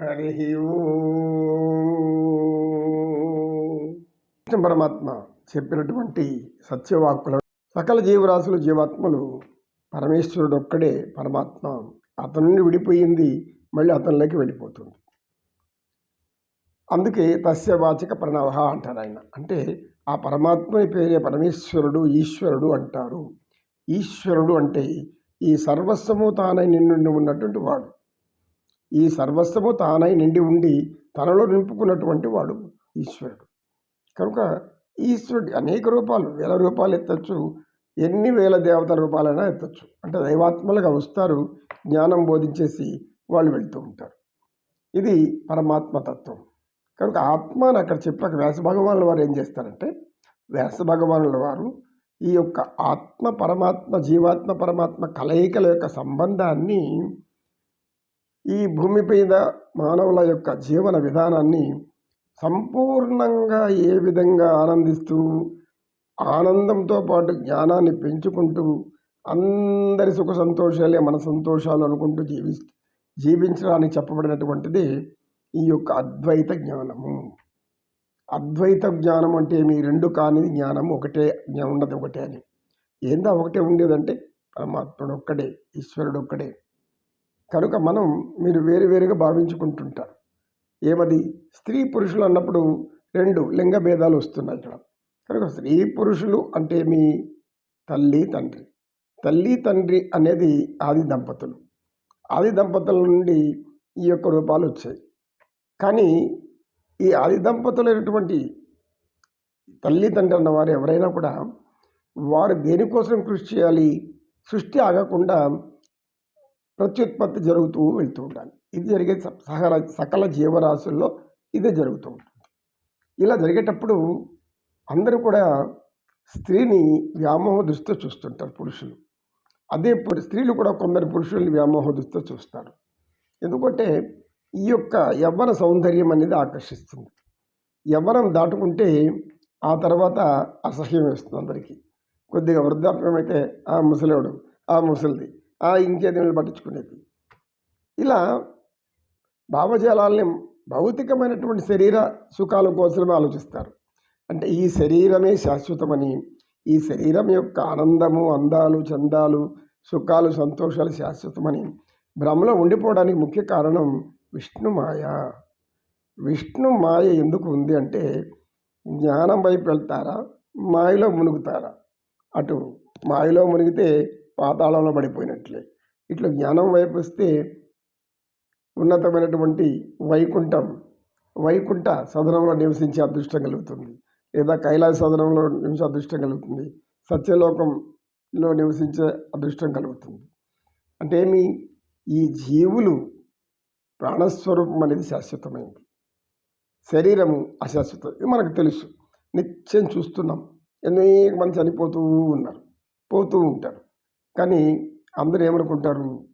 హరి కృష్ణ పరమాత్మ చెప్పినటువంటి సత్యవాక్కుల సకల జీవరాశులు జీవాత్మలు పరమేశ్వరుడు ఒక్కడే పరమాత్మ. అతని నుండి విడిపోయింది మళ్ళీ అతనిలోకి వెళ్ళిపోతుంది. అందుకే తస్య వాచక ప్రణవ అంటారు ఆయన. అంటే ఆ పరమాత్మని పేరే పరమేశ్వరుడు ఈశ్వరుడు అంటారు. ఈశ్వరుడు అంటే ఈ సర్వస్వము తానై నిండి ఉన్నటువంటి వాడు. ఈ సర్వస్వము తానై నిండి ఉండి తనలో నింపుకున్నటువంటి వాడు ఈశ్వరుడు. కనుక ఈశ్వరుడు అనేక రూపాలు వేల రూపాలు ఎత్తచ్చు ఎన్ని వేల దేవతల రూపాలైనా ఎత్తచ్చు. అంటే దైవాత్మలుగా వస్తారు జ్ఞానం బోధించేసి వాళ్ళు వెళ్తూ ఉంటారు. ఇది పరమాత్మ తత్వం. కనుక ఆత్మ అని అక్కడ చెప్పాక వ్యాస భగవానుల వారు ఏం చేస్తారంటే వ్యాస భగవానుల వారు ఈ యొక్క ఆత్మ పరమాత్మ జీవాత్మ పరమాత్మ కలయికల యొక్క సంబంధాన్ని ఈ భూమిపై మానవుల యొక్క జీవన విధానాన్ని సంపూర్ణంగా ఏ విధంగా ఆనందిస్తూ ఆనందంతో పాటు జ్ఞానాన్ని పెంచుకుంటూ అందరి సుఖ సంతోషాలే మన సంతోషాలు అనుకుంటూ జీవి జీవించడానికి చెప్పబడినటువంటిది ఈ యొక్క అద్వైత జ్ఞానము. అద్వైత జ్ఞానం అంటే మీ రెండు కాని జ్ఞానం ఒకటే జ్ఞానం ఉన్నది ఒకటే అని. ఏందా ఒకటే ఉండేదంటే? పరమాత్ముడు ఒక్కడే ఈశ్వరుడు ఒక్కడే కనుక మనం మీరు వేరు వేరుగా భావించుకుంటుంటారు ఏమది? స్త్రీ పురుషులు అన్నప్పుడు రెండు లింగ భేదాలు వస్తున్నాయి ఇక్కడ కనుక స్త్రీ పురుషులు అంటే మీ తల్లి తండ్రి. తల్లి తండ్రి అనేది ఆది దంపతులు. ఆది దంపతుల నుండి ఈ యొక్క రూపాలు వచ్చాయి. కానీ ఈ ఆది దంపతులైనటువంటి తల్లి తండ్రి అన్నవారు ఎవరైనా కూడా వారు దేనికోసం కృషి చేయాలి? సృష్టి ఆగకుండా ప్రత్యుత్పత్తి జరుగుతూ వెళ్తూ ఉండాలి. ఇది జరిగే సకల సకల జీవరాశుల్లో ఇదే జరుగుతూ ఉంటుంది. ఇలా జరిగేటప్పుడు అందరూ కూడా స్త్రీని వ్యామోహ దృష్టితో చూస్తుంటారు పురుషులు. అదే స్త్రీలు కూడా కొందరు పురుషుల్ని వ్యామోహ దృష్టితో చూస్తారు. ఎందుకంటే ఈ యొక్క యవ్వన సౌందర్యం అనేది ఆకర్షిస్తుంది. యవ్వనం దాటుకుంటే ఆ తర్వాత అసహ్యం వేస్తుంది అందరికీ. కొద్దిగా వృద్ధాప్యం అయితే ఆ ముసలివాడు ఆ ముసలిది ఇంకేది పట్టించుకునేది ఇలా భావజాలాల్ని భౌతికమైనటువంటి శరీర సుఖాల కోసమే ఆలోచిస్తారు. అంటే ఈ శరీరమే శాశ్వతమని ఈ శరీరం యొక్క ఆనందము అందాలు చందాలు సుఖాలు సంతోషాలు శాశ్వతమని భ్రమలో ఉండిపోవడానికి ముఖ్య కారణం విష్ణు మాయ. విష్ణు మాయ ఎందుకు ఉంది అంటే జ్ఞానం వైపు వెళ్తారా మాయలో మునుగుతారా? అటు మాయలో మునిగితే పాతాళంలో పడిపోయినట్లే. ఇట్లా జ్ఞానం వైపు వస్తే ఉన్నతమైనటువంటి వైకుంఠం వైకుంఠ సదనంలో నివసించే అదృష్టం కలుగుతుంది. లేదా కైలాస సదనంలో నివసించే అదృష్టం కలుగుతుంది. సత్యలోకంలో నివసించే అదృష్టం కలుగుతుంది. అంటే ఏమి? ఈ జీవులు ప్రాణస్వరూపం అనేది శాశ్వతమైంది. శరీరము అశాశ్వతం. ఇది మనకు తెలుసు. నిత్యం చూస్తున్నాం. అనేక మంది చనిపోతూ ఉన్నారు. పోతూ ఉంటారు. కానీ అందరూ ఏమనుకుంటారు?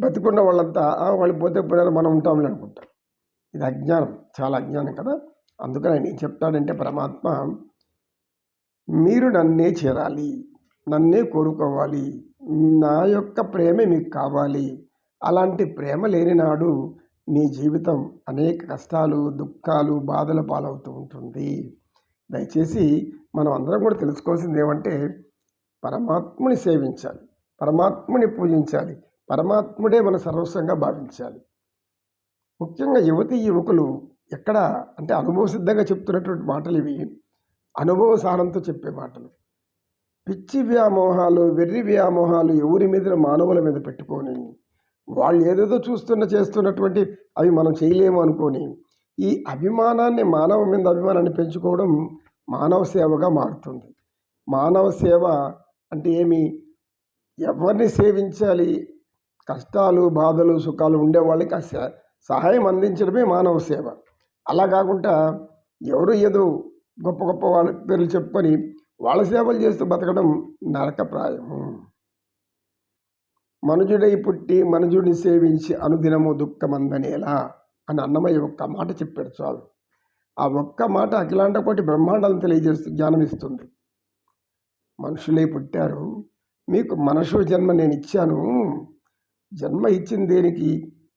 బతికున్న వాళ్ళంతా వాళ్ళు పోతే పోయారు మనం ఉంటామని అనుకుంటారు. ఇది అజ్ఞానం చాలా అజ్ఞానం కదా? అందుకని ఆయన ఏం చెప్తాడంటే పరమాత్మ మీరు నన్నే చేరాలి నన్నే కోరుకోవాలి నా యొక్క ప్రేమే మీకు కావాలి. అలాంటి ప్రేమ లేని నాడు మీ జీవితం అనేక కష్టాలు దుఃఖాలు బాధల పాలవుతూ ఉంటుంది. దయచేసి మనం అందరం కూడా తెలుసుకోవాల్సింది ఏమంటే పరమాత్ముని సేవించాలి. పరమాత్ముని పూజించాలి. పరమాత్ముడే మన సర్వస్వంగా భావించాలి. ముఖ్యంగా యువతి యువకులు ఎక్కడ అంటే అనుభవసిద్ధంగా చెప్తున్నటువంటి మాటలు ఇవి. అనుభవ సారంతో చెప్పే మాటలు. పిచ్చి వ్యామోహాలు వెర్రి వ్యామోహాలు ఎవరి మీద మానవుల మీద పెట్టుకొని వాళ్ళు ఏదేదో చూస్తున్న చేస్తున్నటువంటి అవి మనం చేయలేము అనుకొని ఈ అభిమానాన్ని మానవ మీద అభిమానాన్ని పెంచుకోవడం మానవ సేవగా మారుతుంది. మానవ సేవ అంటే ఏమి? ఎవరిని సేవించాలి? కష్టాలు బాధలు సుఖాలు ఉండే వాళ్ళకి సహాయం అందించడమే మానవ సేవ. అలా కాకుండా ఎవరు ఏదో గొప్ప గొప్ప వాళ్ళ పేర్లు చెప్పుకొని వాళ్ళ సేవలు చేస్తూ బతకడం నరకప్రాయము మనుజుడై పుట్టి మనుజుడిని సేవించి అనుదినము దుఃఖమందనేలా అని అన్నమయ్య ఒక్క మాట చెప్పాడు చాలు. ఆ ఒక్క మాట అఖిలాండ కోటి బ్రహ్మాండాలను తెలియజేస్తూ జ్ఞానం ఇస్తుంది మనుషులే పుట్టారు. మీకు మనసు జన్మ నేను ఇచ్చాను. జన్మ ఇచ్చిన దేనికి?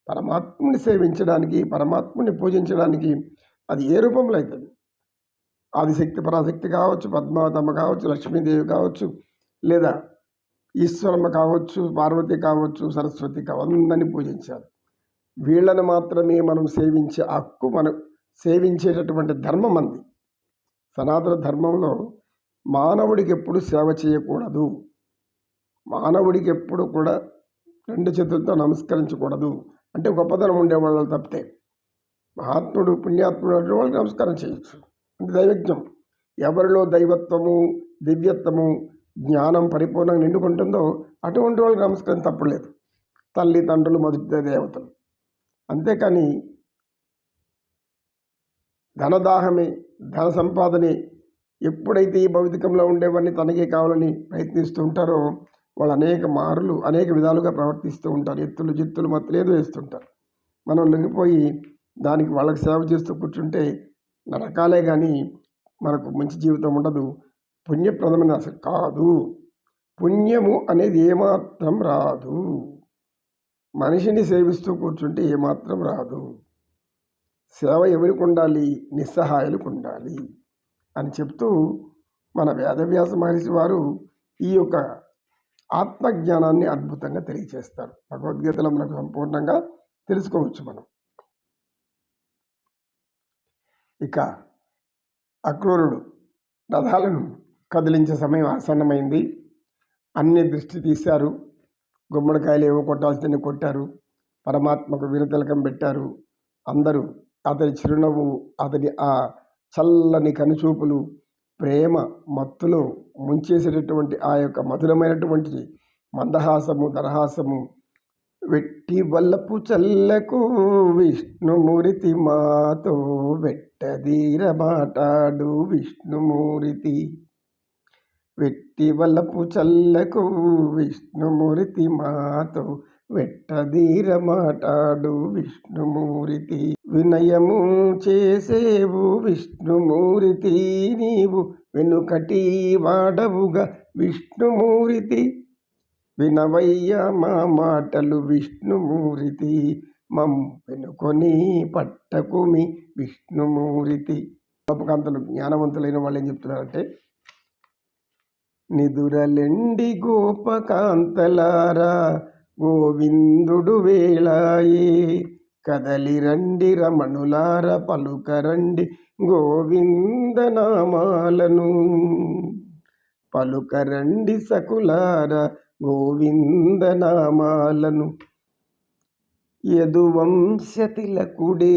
పరమాత్ముని సేవించడానికి పరమాత్ముని పూజించడానికి అది ఏ రూపంలో అవుతుంది ఆదిశక్తి పరాశక్తి కావచ్చు పద్మావతమ్మ కావచ్చు లక్ష్మీదేవి కావచ్చు లేదా ఈశ్వరమ్మ కావచ్చు పార్వతి కావచ్చు సరస్వతి కావచ్చు అందరినీ పూజించాలి. వీళ్ళని మాత్రమే మనం సేవించే హక్కు మనం సేవించేటటువంటి ధర్మం అంది. సనాతన ధర్మంలో మానవుడికి ఎప్పుడు సేవ చేయకూడదు. మానవుడికి ఎప్పుడు కూడా రెండు చేతులతో నమస్కరించకూడదు. అంటే గొప్పతనం ఉండేవాళ్ళు తప్పితే. మహాత్ముడు పుణ్యాత్ముడు అంటే వాళ్ళకి నమస్కారం చేయొచ్చు. అంటే దైవజ్ఞం. ఎవరిలో దైవత్వము దివ్యత్వము జ్ఞానం పరిపూర్ణంగా నిండుకుంటుందో అటువంటి వాళ్ళకి నమస్కారం తప్పలేదు. తల్లి తండ్రులు మొదటి దేవతలు. అంతేకాని ధనదాహమే ధన సంపాదనే ఎప్పుడైతే ఈ భౌతికంలో ఉండేవన్నీ తనకే కావాలని ప్రయత్నిస్తూ ఉంటారో వాళ్ళు అనేక మారులు అనేక విధాలుగా ప్రవర్తిస్తూ ఉంటారు. ఎత్తులు జిత్తులు మత్తులు ఏదో వేస్తుంటారు. మనం లొంగిపోయి దానికి వాళ్ళకి సేవ చేస్తూ కూర్చుంటే నరకాలే కానీ మనకు మంచి జీవితం ఉండదు. పుణ్యప్రదమైన అసలు కాదు. పుణ్యము అనేది ఏమాత్రం రాదు. మనిషిని సేవిస్తూ కూర్చుంటే ఏమాత్రం రాదు. సేవ ఎవరికి ఉండాలి నిస్సహాయాలకు ఉండాలి అని చెప్తూ మన వేదవ్యాస మహర్షి వారు ఈ యొక్క ఆత్మజ్ఞానాన్ని అద్భుతంగా తెలియచేస్తారు. భగవద్గీతలో మనకు సంపూర్ణంగా తెలుసుకోవచ్చు మనం. ఇక అక్రూరుడు రథాలను కదిలించే సమయం ఆసన్నమైంది. అన్ని దృష్టి తీశారు. గుమ్మడికాయలు ఏవో కొట్టాల్సిందని కొట్టారు. పరమాత్మకు వీరతిలకం పెట్టారు. అందరూ అతని చిరునవ్వు అతని ఆ చల్లని కనుచూపులు ప్రేమ మత్తులో ముంచేసేటటువంటి ఆ యొక్క మధురమైనటువంటి మందహాసము దరహాసము వెట్టి వల్లపు చల్లకు విష్ణుమూరితి మాతో వెట్టదీర మాటాడు విష్ణుమూరితి. వెట్టి వల్లపు చల్లకు విష్ణుమూరితి మాతో వెట్టదీర మాటాడు విష్ణుమూరితి. వినయము చేసేవు విష్ణుమూర్తి నీవు వెనుకటి వాడవుగా. విష్ణుమూర్తి వినవయ్య మా మాటలు విష్ణుమూర్తి మం వెనుకొని పట్టకుమి విష్ణుమూర్తి. గొప్పకాంతలు జ్ఞానవంతులైన వాళ్ళు ఏం చెప్తున్నారంటే నిదురలెండి గోపకాంతలారా గోవిందుడు వేళాయే. కదలి రండి రమణులార పలుకరండి గోవిందనామాలను పలుకరండి సకులార గోవిందనామాలను యదువంశతిలకుడే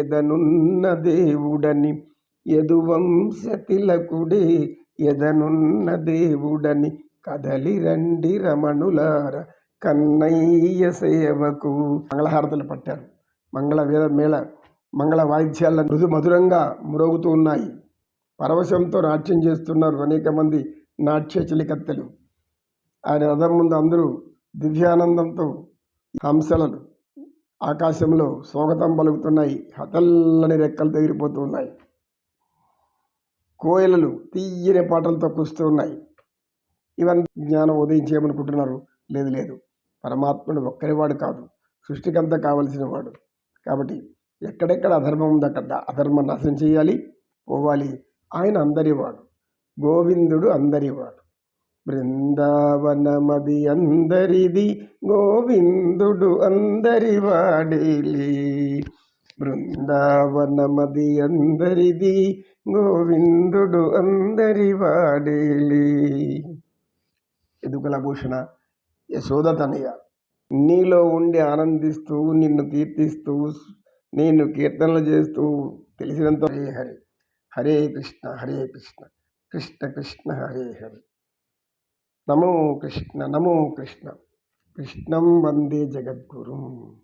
ఎదనున్న దేవుడని యదువంశతిలకుడే ఎదనున్న దేవుడని కదలి రండి రమణులార కన్నయ్య సేవకు. మంగళహారతలు పట్టారు. మంగళ వేద మేళ మంగళ వాయిద్యాల మృదు మధురంగా మురోగుతూ ఉన్నాయి. పరవశంతో నాట్యం చేస్తున్నారు అనేక మంది నాట్య చిలికత్తెలు. ఆయన రథం ముందు అందరూ దివ్యానందంతో హంసలను ఆకాశంలో స్వాగతం పలుకుతున్నాయి. హతల్లని రెక్కలు తగిలిపోతూ ఉన్నాయి. కోయలలు తీయని పాటలతో కుస్తూ ఉన్నాయి. ఇవన్నీ జ్ఞానం ఉదయించేయమనుకుంటున్నారు? లేదు లేదు. పరమాత్ముడు ఒక్కరివాడు కాదు. సృష్టికంతా కావలసిన వాడు. కాబట్టి ఎక్కడెక్కడ అధర్మం ఉందో అక్కడ అధర్మం నాశనం చేయాలి పోవాలి. ఆయన అందరివాడు. గోవిందుడు అందరివాడు. బృందావనమది అందరిది గోవిందుడు అందరివాడేలి. బృందావనమది అందరిది గోవిందుడు అందరివాడేలి. ఎదుకల భూషణ యశోద తనయ. నీలో ఉండి ఆనందిస్తూ నిన్ను కీర్తిస్తూ నేను కీర్తనలు చేస్తూ తెలిసినంత హరే హరి. హరే కృష్ణ హరే కృష్ణ. కృష్ణ కృష్ణ హరే హరి. నమో కృష్ణ నమో కృష్ణ. కృష్ణం వందే జగద్గురు.